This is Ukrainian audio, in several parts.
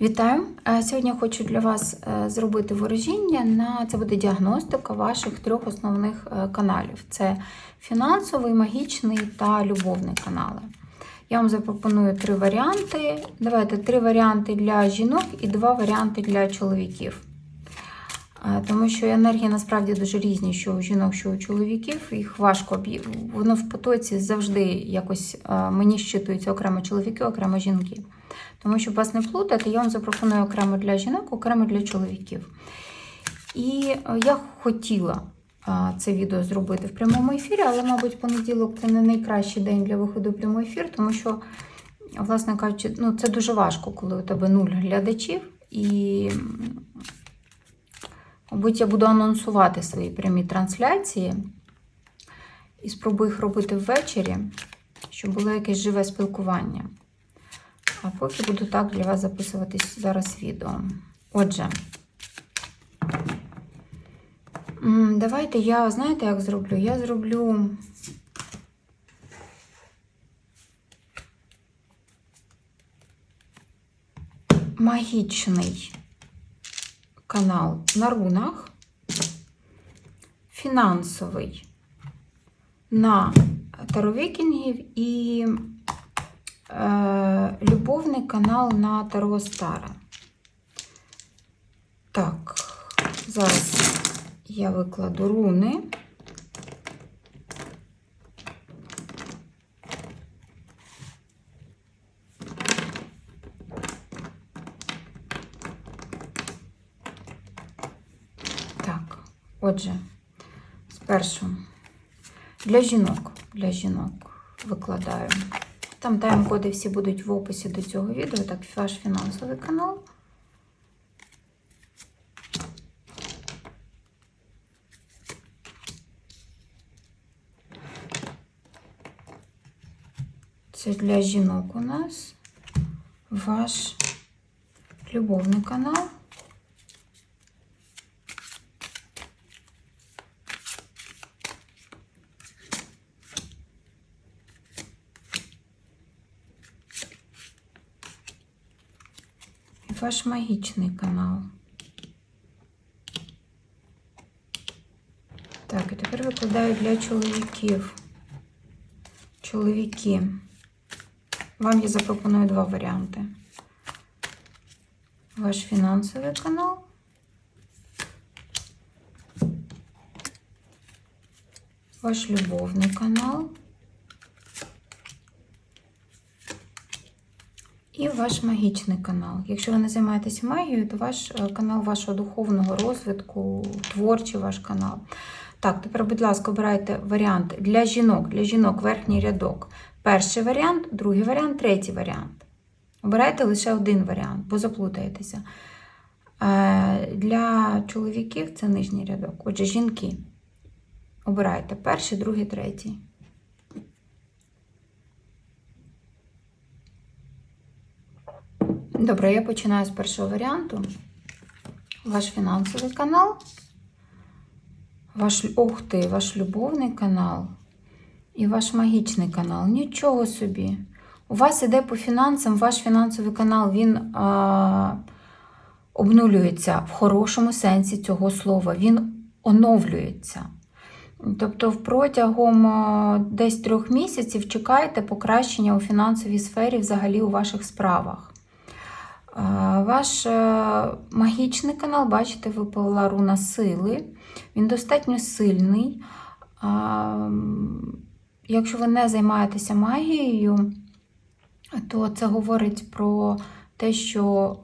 Вітаю! Е, Сьогодні я хочу для вас е, зробити ворожіння на це буде діагностика ваших трьох основних е, каналів: це фінансовий, магічний та любовний канали. Я вам запропоную три варіанти. Давайте три варіанти для жінок і два варіанти для чоловіків. Тому що енергії насправді дуже різні, що у жінок, що у чоловіків. Їх важко воно в потоці завжди якось мені щитується окремо чоловіки, окремо жінки. Тому щоб вас не плутати, я вам запропоную окремо для жінок, окремо для чоловіків. І е, я хотіла е, це відео зробити в прямому ефірі, але, мабуть, понеділок це не найкращий день для виходу в прямий ефір, тому що, власне кажучи, ну, це дуже важко, коли у тебе нуль глядачів. І, мабуть, я буду анонсувати свої прямі трансляції і спробую їх робити ввечері, щоб було якесь живе спілкування. А поки буду так для вас записувати зараз відео. Отже, давайте я, знаєте, як зроблю? Я зроблю. Магічний канал на рунах, фінансовий на таровікінгів і любовний канал на Таро Стара. Так, зараз я викладу руни. Так, отже, спершу для жінок, для жінок викладаю. Там тайм-коди всі будуть в описі до цього відео. Так, ваш фінансовий канал. Це для жінок у нас ваш любовний канал. І ваш магічний канал. Так, і тепер викладаю для чоловіків. Чоловіки. Вам я запропоную два варіанти. Ваш фінансовий канал. Ваш любовний канал. І ваш магічний канал. Якщо ви не займаєтеся магією, то ваш е, канал вашого духовного розвитку, творчий ваш канал. Так, тепер, будь ласка, обирайте варіант для жінок, для жінок верхній рядок. Перший варіант, другий варіант, третій варіант. Обирайте лише один варіант, бо заплутаєтеся. Е, Для чоловіків це нижній рядок. Отже, жінки. Обирайте перший, другий, третій. Добре, я починаю з першого варіанту. Ваш фінансовий канал. Ваш, ух ти, ваш любовний канал і ваш магічний канал. Нічого собі. У вас іде по фінансам, ваш фінансовий канал, він а, обнулюється в хорошому сенсі цього слова. Він оновлюється. Тобто, протягом десь трьох місяців чекайте покращення у фінансовій сфері взагалі у ваших справах. Ваш е, магічний канал, бачите, випала руна сили. Він достатньо сильний. Якщо ви не займаєтеся магією, то це говорить про те, що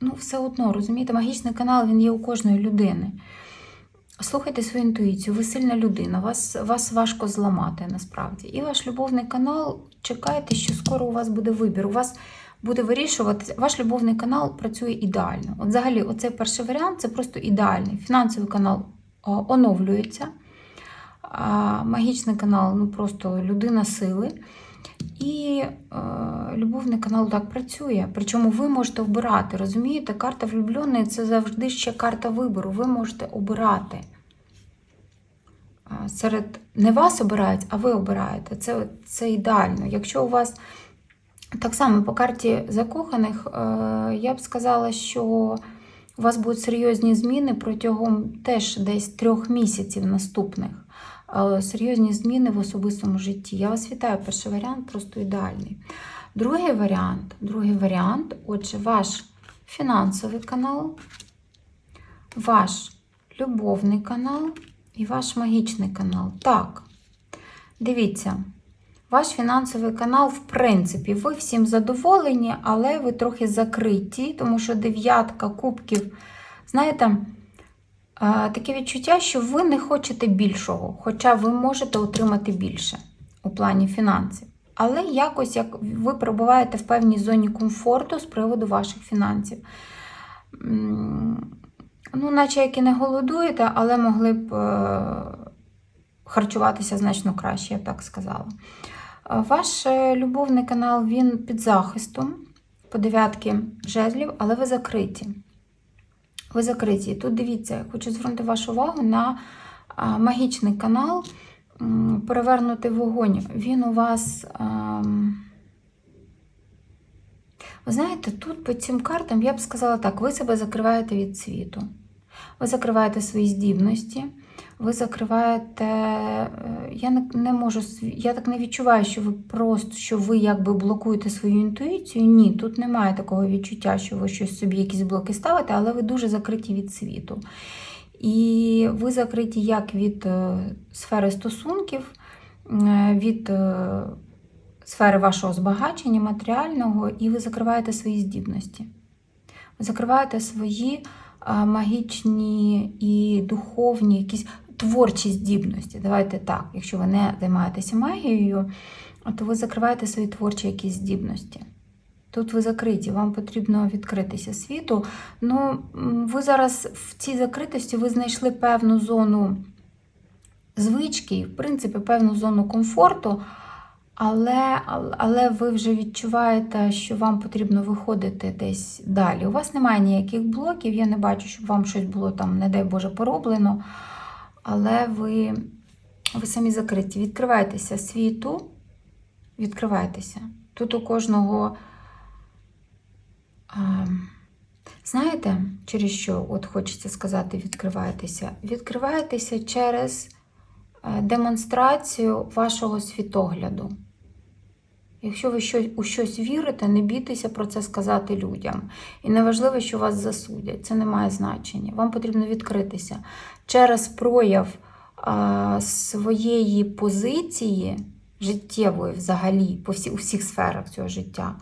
ну, все одно, розумієте, магічний канал він є у кожної людини. Слухайте свою інтуїцію, ви сильна людина, вас, вас важко зламати насправді. І ваш любовний канал, чекайте, що скоро у вас буде вибір. У вас буде вирішувати, ваш любовний канал працює ідеально. От взагалі, оцей перший варіант це просто ідеальний. Фінансовий канал оновлюється, магічний канал ну просто людина сили. І е, любовний канал так працює. Причому ви можете обирати. Розумієте, карта влюбленої це завжди ще карта вибору. Ви можете обирати. Серед не вас обирають, а ви обираєте. Це, це ідеально. Якщо у вас Так само по карті закоханих е, я б сказала, що у вас будуть серйозні зміни протягом теж десь трьох місяців наступних. Е, Серйозні зміни в особистому житті. Я вас вітаю, перший варіант просто ідеальний. Другий варіант, другий варіант, отже, ваш фінансовий канал, ваш любовний канал і ваш магічний канал. Так, дивіться. Ваш фінансовий канал, в принципі, ви всім задоволені, але ви трохи закриті, тому що дев'ятка кубків, знаєте, е, таке відчуття, що ви не хочете більшого, хоча ви можете отримати більше у плані фінансів. Але якось як ви перебуваєте в певній зоні комфорту з приводу ваших фінансів. Ну, наче як і не голодуєте, але могли б е, харчуватися значно краще, я б так сказала. Е, Ваш е, любовний канал він під захистом по дев'ятки жезлів, але ви закриті. Ви закриті. Тут дивіться, я хочу звернути вашу увагу на магічний канал м, Перевернутий вогонь. Він у вас. ем, Ви знаєте, тут по цим картам я б сказала так: ви себе закриваєте від світу. Ви закриваєте свої здібності, ви закриваєте. е, Я не, не можу, я так не відчуваю, що ви просто що ви якби блокуєте свою інтуїцію. Ні, тут немає такого відчуття, що ви щось собі якісь блоки ставите, але ви дуже закриті від світу. І ви закриті як від е, сфери стосунків, е, від сфери вашого збагачення, матеріального, і ви закриваєте свої здібності. Ви закриваєте свої магічні і духовні, якісь творчі здібності. Давайте так, якщо ви не займаєтеся магією, то ви закриваєте свої творчі якісь здібності. Тут ви закриті, вам потрібно відкритися світу. Ну, ви зараз в цій закритості ви знайшли певну зону звички, в принципі, певну зону комфорту, але, але ви вже відчуваєте, що вам потрібно виходити десь далі. У вас немає ніяких блоків, я не бачу, щоб вам щось було там, не дай Боже, пороблено. Але ви, ви самі закриті. Відкривайтеся світу, відкривайтеся. Тут у кожного. Знаєте, через що от хочеться сказати, відкривайтеся? Відкривайтеся через е, демонстрацію вашого світогляду. Якщо ви щось, у щось вірите, не бійтеся про це сказати людям. І неважливо, що вас засудять, це не має значення. Вам потрібно відкритися через прояв а, своєї позиції життєвої взагалі по всі, у всіх сферах цього життя,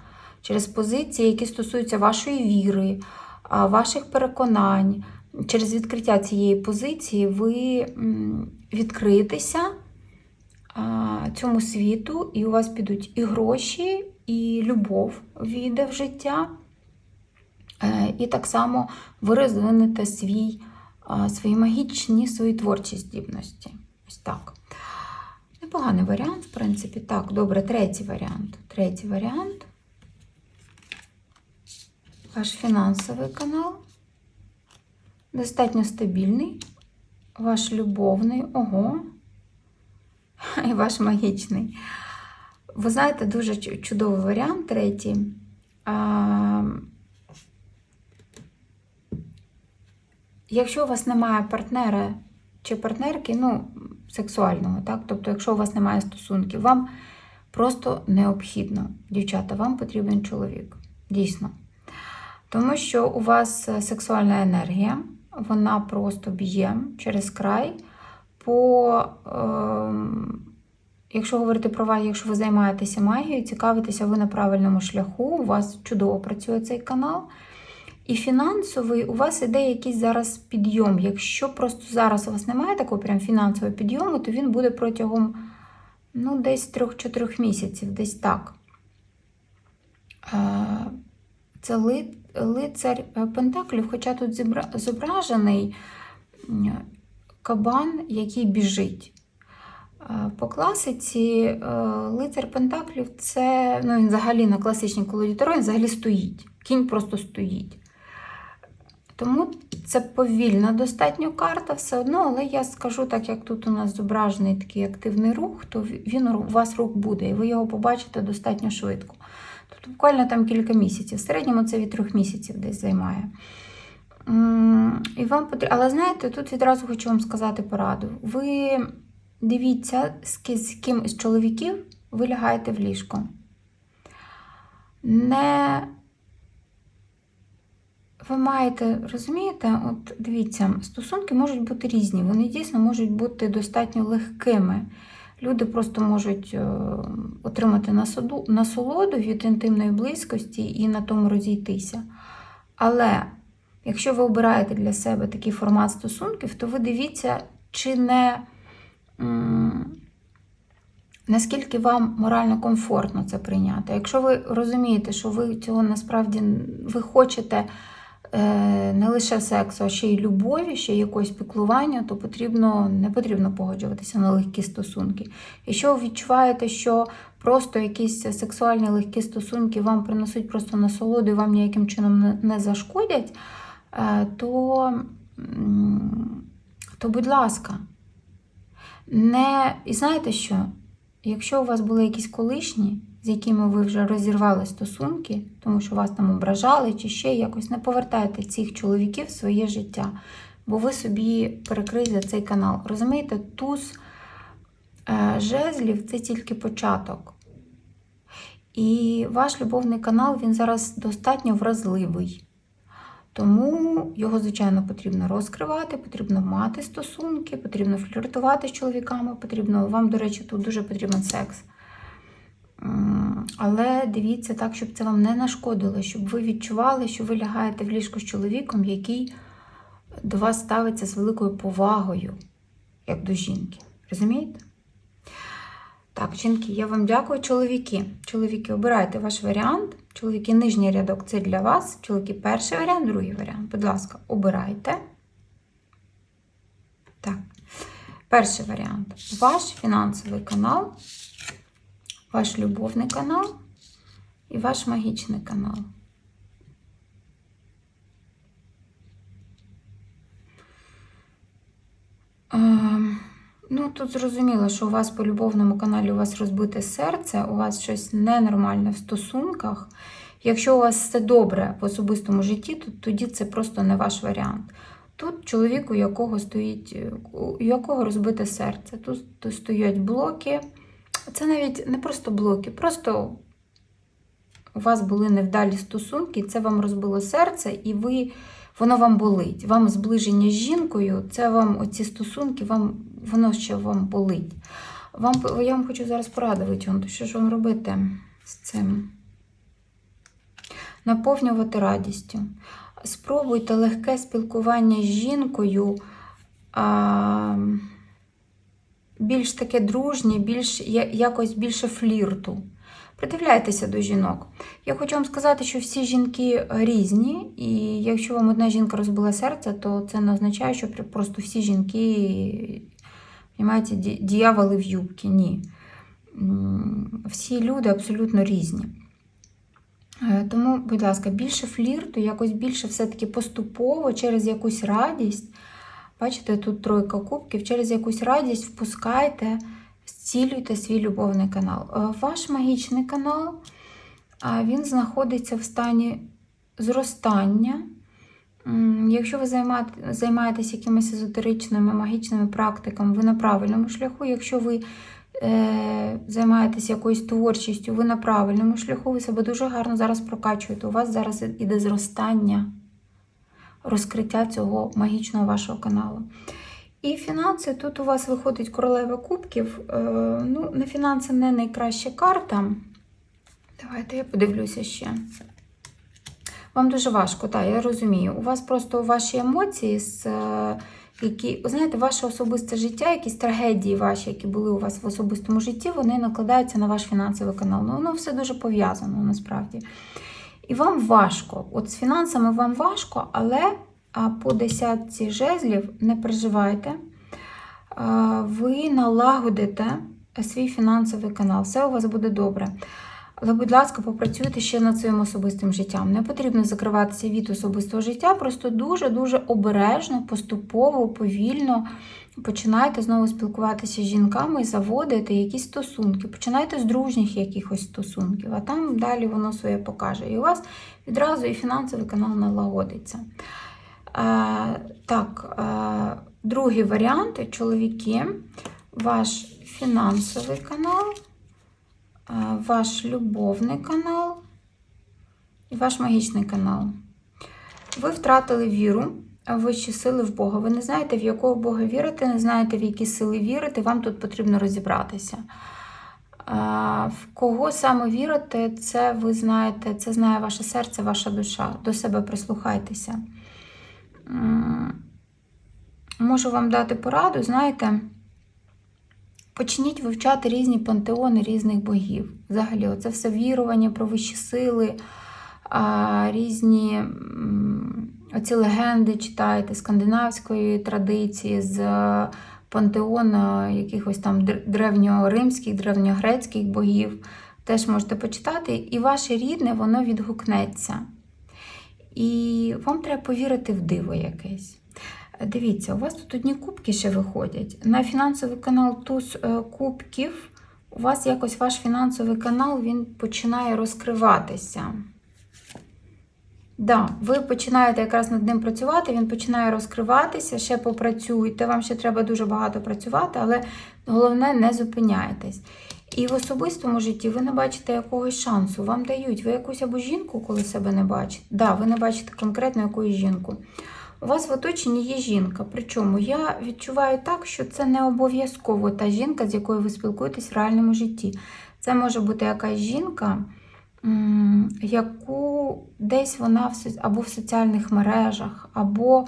через позиції, які стосуються вашої віри, а, ваших переконань. Через відкриття цієї позиції ви а, цьому світу, і у вас підуть і гроші, і любов війде в життя. Е, І так само ви розвинете свій, свої магічні, свої творчі здібності. Ось так. Непоганий варіант, в принципі. Так, добре, третій варіант. Третій варіант. Ваш фінансовий канал. Достатньо стабільний. Ваш любовний. Ого. І ваш магічний. Ви знаєте, дуже чудовий варіант третій. А, якщо у вас немає партнера чи партнерки, ну, сексуального, так? Тобто, якщо у вас немає стосунків, вам просто необхідно, дівчата, вам потрібен чоловік. Дійсно. Тому що у вас сексуальна енергія, вона просто б'є через край. По, ем, якщо говорити про вас, якщо ви займаєтеся магією, цікавитеся ви на правильному шляху, у вас чудово працює цей канал. І фінансовий у вас іде якийсь зараз підйом. Якщо просто зараз у вас немає такого прям фінансового підйому, то він буде протягом ну, десь 3-4 місяців, десь так. Е, Це ли, лицар е, Пентаклів, хоча тут зображений кабан, який біжить. Е, По класиці е, лицар Пентаклів це ну, він взагалі на класичній колоді Таро, він взагалі стоїть. Кінь просто стоїть. Тому це повільна достатньо карта, все одно, але я скажу, так як тут у нас зображений такий активний рух, то він у вас рух буде, і ви його побачите достатньо швидко. Тобто буквально там кілька місяців. В середньому це від трьох місяців десь займає. І вам потрібно, але знаєте, тут відразу хочу вам сказати пораду. Ви дивіться, з ким із чоловіків ви лягаєте в ліжко. Не ви маєте, розумієте, от дивіться, стосунки можуть бути різні, вони дійсно можуть бути достатньо легкими. Люди просто можуть е, отримати насолоду від інтимної близькості і на тому розійтися. Але якщо ви обираєте для себе такий формат стосунків, то ви дивіться, чи не наскільки вам морально комфортно це прийняти. Якщо ви розумієте, що ви цього насправді ви хочете е, не лише сексу, а ще й любові, ще й якогось піклування, то потрібно, не потрібно погоджуватися на легкі стосунки. Якщо ви відчуваєте, що просто якісь сексуальні легкі стосунки вам принесуть просто насолоду і вам ніяким чином не, зашкодять, то, то будь ласка. Не... І знаєте що? Якщо у вас були якісь колишні, з якими ви вже розірвали стосунки, тому що вас там ображали чи ще якось, не повертайте цих чоловіків в своє життя, бо ви собі перекрийте цей канал. Розумієте, туз е, жезлів це тільки початок. І ваш любовний канал він зараз достатньо вразливий. Тому його, звичайно, потрібно розкривати, потрібно мати стосунки, потрібно фліртувати з чоловіками, потрібно, вам, до речі, тут дуже потрібен секс. Але дивіться так, щоб це вам не нашкодило, щоб ви відчували, що ви лягаєте в ліжко з чоловіком, який до вас ставиться з великою повагою, як до жінки. Розумієте? Так, жінки, я вам дякую. Чоловіки. Чоловіки, обирайте ваш варіант. Чоловіки, нижній рядок це для вас. Чоловіки, перший варіант, другий варіант. Будь ласка, обирайте. Так. Перший варіант. Ваш фінансовий канал, ваш любовний канал і ваш магічний канал. Ем, Ну, тут зрозуміло, що у вас по любовному каналі у вас розбите серце, у вас щось ненормальне в стосунках. Якщо у вас все добре в особистому житті, то тоді це просто не ваш варіант. Тут чоловік, у якого стоїть, у якого розбите серце. Тут, тут стоять блоки. Це навіть не просто блоки, просто у вас були невдалі стосунки, це вам розбило серце, і ви, воно вам болить. Вам зближення з жінкою, це вам оці стосунки, вам, воно ще вам болить. Вам, я вам хочу зараз порадувати, он, що ж вам робити з цим? Наповнювати радістю. Спробуйте легке спілкування з жінкою. А, більш таке дружнє, більш, якось більше флірту. Придивляйтеся до жінок. Я хочу вам сказати, що всі жінки різні, і якщо вам одна жінка розбила серце, то це не означає, що просто всі жінки, понимаєте, дьяволи в юбці. Ні. Всі люди абсолютно різні. Е, Тому, будь ласка, більше флірту, якось більше все-таки поступово, через якусь радість. Бачите, тут тройка кубків, через якусь радість впускайте, зцілюйте свій любовний канал. Е, Ваш магічний канал він знаходиться в стані зростання. Якщо ви займаєте- займаєтесь якимись езотеричними магічними практиками, ви на правильному шляху. Якщо ви е, займаєтесь якоюсь творчістю, ви на правильному шляху, ви себе дуже гарно зараз прокачуєте. У вас зараз іде зростання, розкриття цього магічного вашого каналу. І фінанси тут у вас виходить королева кубків. Е, ну, на фінанси не найкраща карта. Давайте я подивлюся ще. Вам дуже важко, так, я розумію. У вас просто ваші емоції, е, які, знаєте, ваше особисте життя, якісь трагедії ваші, які були у вас в особистому житті, вони накладаються на ваш фінансовий канал. Ну, воно все дуже пов'язано насправді. І вам важко. От з фінансами вам важко, але по десятці жезлів не переживайте. Ви налагодите свій фінансовий канал. Все у вас буде добре. Але, будь ласка, попрацюйте ще над своїм особистим життям. Не потрібно закриватися від особистого життя, просто дуже-дуже обережно, поступово, повільно починаєте знову спілкуватися з жінками і заводити якісь стосунки. Починайте з дружніх якихось стосунків, а там далі воно своє покаже. І у вас відразу і фінансовий канал налагодиться. Е, так, е, другий варіант, чоловіки, ваш фінансовий канал, ваш любовний канал і ваш магічний канал. Ви втратили віру, вищі сили в Бога. Ви не знаєте, в якого Бога вірити, не знаєте, в які сили вірити, вам тут потрібно розібратися. В кого саме вірити, це ви знаєте, це знає ваше серце, ваша душа. До себе прислухайтеся. Можу вам дати пораду, знаєте, почніть вивчати різні пантеони різних богів. Взагалі, оце все вірування про вищі сили, різні оці легенди читайте скандинавської традиції, з пантеону якихось там древньоримських, древньогрецьких богів. Теж можете почитати, і ваше рідне, воно відгукнеться. І вам треба повірити в диво якесь. Дивіться, у вас тут одні кубки ще виходять. На фінансовий канал Туз е, кубків у вас якось ваш фінансовий канал він починає розкриватися. Да, ви починаєте якраз над ним працювати, він починає розкриватися, ще попрацюйте, вам ще треба дуже багато працювати, але головне не зупиняйтесь. І в особистому житті ви не бачите якогось шансу, вам дають. Ви якусь або жінку, коли себе не бачите. Да, ви не бачите конкретно якусь жінку. У вас в оточенні є жінка. Причому я відчуваю так, що це не обов'язково та жінка, з якою ви спілкуєтесь в реальному житті. Це може бути якась жінка, яку десь вона або в соціальних мережах, або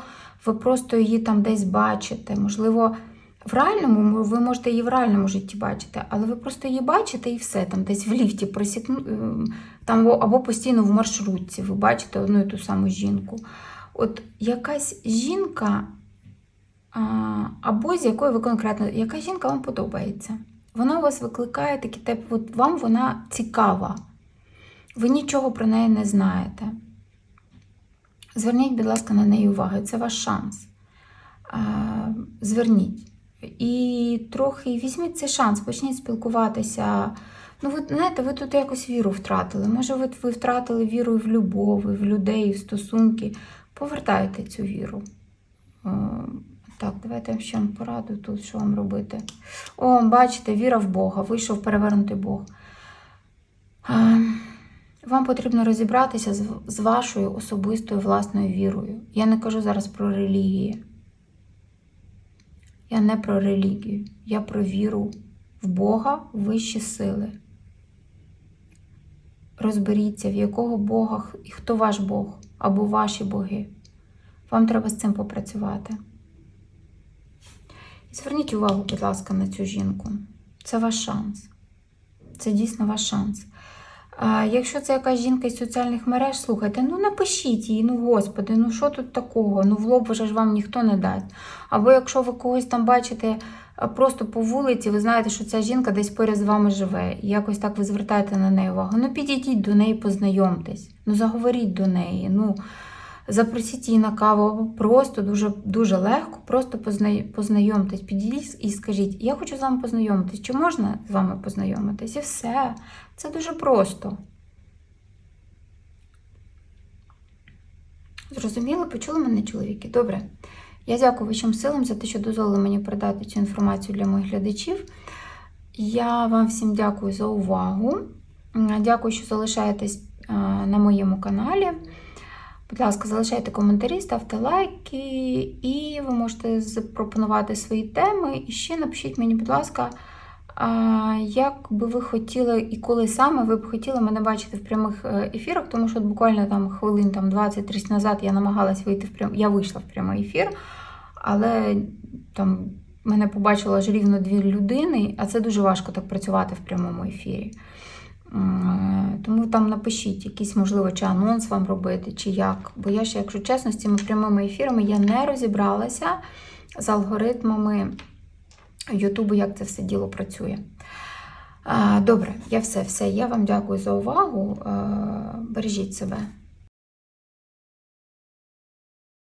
ви просто її там десь бачите. Можливо, в реальному ви можете її в реальному житті бачити, але ви просто її бачите і все, там десь в ліфті просікну, ем, там або постійно в маршрутці ви бачите одну і ту саму жінку. От якась жінка, або з якою ви конкретно, яка жінка вам подобається. Вона у вас викликає такі тип, от вам вона цікава. Ви нічого про неї не знаєте. Зверніть, будь ласка, на неї увагу, це ваш шанс. Зверніть. І трохи візьміть цей шанс, почніть спілкуватися. Ну, ви знаєте, ви тут якось віру втратили. Може, ви, втратили віру в любов, в людей, в стосунки. Повертайте цю віру. Е, Так, давайте ще вам пораду тут, що вам робити. О, бачите, віра в Бога, вийшов перевернутий Бог. Е, Вам потрібно розібратися з вашою особистою власною вірою. Я не кажу зараз про релігії. Я не про релігію, я про віру в Бога, в вищі сили. Розберіться, в якого Бога і хто ваш Бог або ваші боги. Вам треба з цим попрацювати. І зверніть увагу, будь ласка, на цю жінку. Це ваш шанс. Це дійсно ваш шанс. А якщо це якась жінка із соціальних мереж, слухайте, ну напишіть їй, ну господи, ну що тут такого? Ну в лоб вже ж вам ніхто не дасть. Або якщо ви когось там бачите просто по вулиці, ви знаєте, що ця жінка десь поряд з вами живе, і якось так ви звертаєте на неї увагу. Ну підійдіть до неї, познайомтесь, ну заговоріть до неї, ну запросіть її на каву, просто дуже, дуже легко, просто познайомтесь, підійдіть і скажіть, я хочу з вами познайомитись, чи можна з вами познайомитись? І все. Це дуже просто. Зрозуміли, почули мене, чоловіки? Добре. Я дякую вищим силам за те, що дозволили мені передати цю інформацію для моїх глядачів. Я вам всім дякую за увагу. Дякую, що залишаєтесь на моєму каналі. Будь ласка, залишайте коментарі, ставте лайки, і ви можете запропонувати свої теми. І ще напишіть мені, будь ласка, як би ви хотіли і коли саме ви б хотіли мене бачити в прямих е, ефірах, тому що буквально там хвилин там 20-30 назад я намагалась вийти в прям... я вийшла в прямий ефір, але там мене побачило аж рівно дві людини, а це дуже важко так працювати в прямому ефірі. Тому там напишіть якийсь, можливо, чи анонс вам робити, чи як. Бо я ще, якщо чесно, з цими прямими ефірами я не розібралася з алгоритмами Ютубу, як це все діло працює. Добре, я все, все. Я вам дякую за увагу. Бережіть себе.